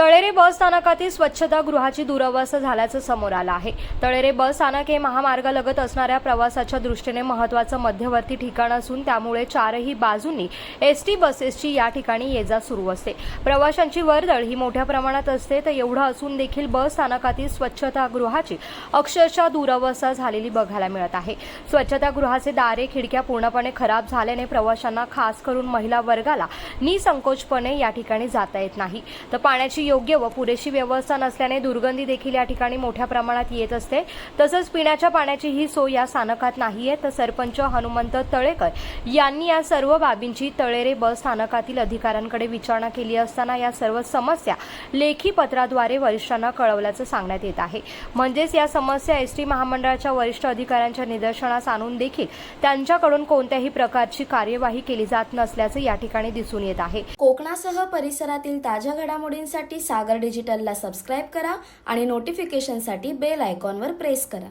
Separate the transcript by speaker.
Speaker 1: तळेरे बस स्थानकातील स्वच्छता गृहाची दुरवस्था झाल्याचं समोर आलं आहे. तळेरे बस स्थानक हे महामार्गालगत असणाऱ्या प्रवासाच्या दृष्टीने महत्त्वाचं मध्यवर्ती ठिकाण असून त्यामुळे चारही बाजूंनी एस टी बसेसची या ठिकाणी ये जा सुरू असते. प्रवाशांची वर्दळ ही मोठ्या प्रमाणात असते तर एवढं असून देखील बस स्थानकातील स्वच्छतागृहाची अक्षरशः दुरवस्था झालेली बघायला मिळत आहे. स्वच्छतागृहाचे दारे खिडक्या पूर्णपणे खराब झाल्याने प्रवाशांना खास करून महिला वर्गाला निसंकोचपणे या ठिकाणी जाता येत नाही. तर पाण्याची योग्य व पुरेशी व्यवस्था नसल्याने दुर्गंधी देखील या ठिकाणी मोठ्या प्रमाणात येत असते. तसंच पिण्याच्या पाण्याची ही सोय या स्थानकात नाही आहे. तर सरपंच हनुमंत तळेकर यांनी या सर्व बाबींची तळेरे बस स्थानकातील अधिकाऱ्यांकडे विचारणा केली असताना या सर्व समस्या लेखी पत्राद्वारे वरिष्ठांना कळवल्याचं सांगण्यात येत आहे. म्हणजेच या समस्या एस टी महामंडळाच्या वरिष्ठ अधिकाऱ्यांच्या निदर्शनास आणून देखील त्यांच्याकडून कोणत्याही प्रकारची कार्यवाही केली जात नसल्याचं या ठिकाणी दिसून येत आहे.
Speaker 2: कोकणासह परिसरातील ताज्या घडामोडींसाठी सागर डिजिटलला सबस्क्राईब करा आणि नोटिफिकेशनसाठी बेल आयकॉनवर प्रेस करा.